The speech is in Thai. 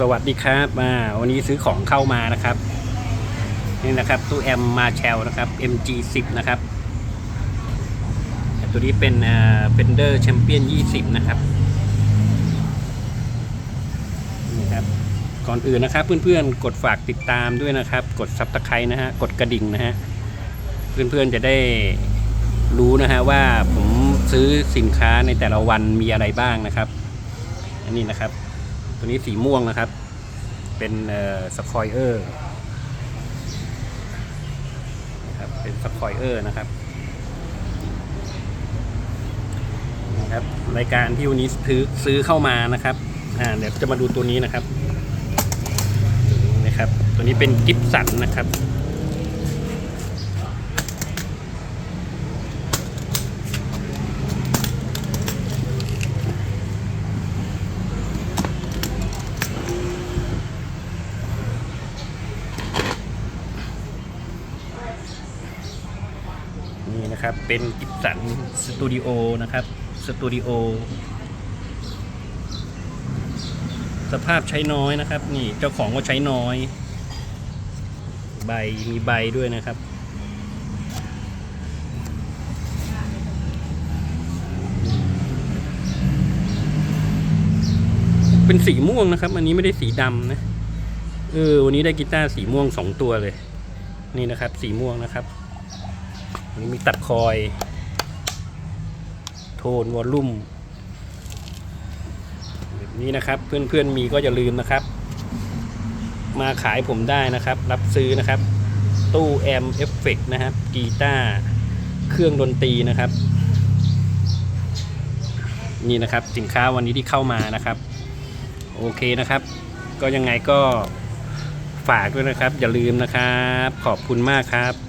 สวัสดีครับมาวันนี้ซื้อของเข้ามานะครับ นี่นะครับตู้แอมมาแชลนะครับ MG10 นะครับ ตัวนี้เป็นเอ่อ Fender Champion 20 นะครับนี่ครับ ก่อนอื่นนะครับ เพื่อนๆ กดฝากติดตามด้วยนะครับ กด Subscribe นะฮะ กดกระดิ่งนะฮะ เพื่อนๆจะได้รู้นะฮะว่าผมซื้อสินค้าในแต่ละวันมีอะไรบ้างนะครับ อันนี้นะครับ ตัวนี้สีม่วงนะครับ เป็นสคอยเออร์นะครับเป็นสคอยเออร์นะครับนะครับ รายการที่วันนี้ซื้อซื้อเข้ามานะครับอ่าเดี๋ยวจะมาดูตัวนี้นะครับตัวนี้นะครับ ตัวนี้เป็นกิฟสันนะครับ นี่นะครับ เป็นกิฟสันสตูดิโอนะครับ สตูดิโอ สภาพใช้น้อยนะครับ นี่เจ้าของก็ใช้น้อย ใบมีใบด้วยนะครับเป็นสีม่วงนะครับ อันนี้ไม่ได้สีดำนะ เออ วันนี้ได้กีตาร์สีม่วงสองตัวเลย นี่นะครับ สีม่วงนะครับ อันนี้มีตัดคอย โทนวอลลุ่มแบบนี้นะครับเพื่อนๆมีก็อย่าลืมนะครับ มาขายผมได้นะครับ รับซื้อนะครับ ตู้แอมเอฟเฟกนะครับกีตาร์เครื่องดนตรีนะครับ นี่นะครับสินค้าวันนี้ที่เข้ามานะครับ โอเคนะครับ ก็ยังไงก็ฝากด้วยนะครับ อย่าลืมนะครับ ขอบคุณมากครับ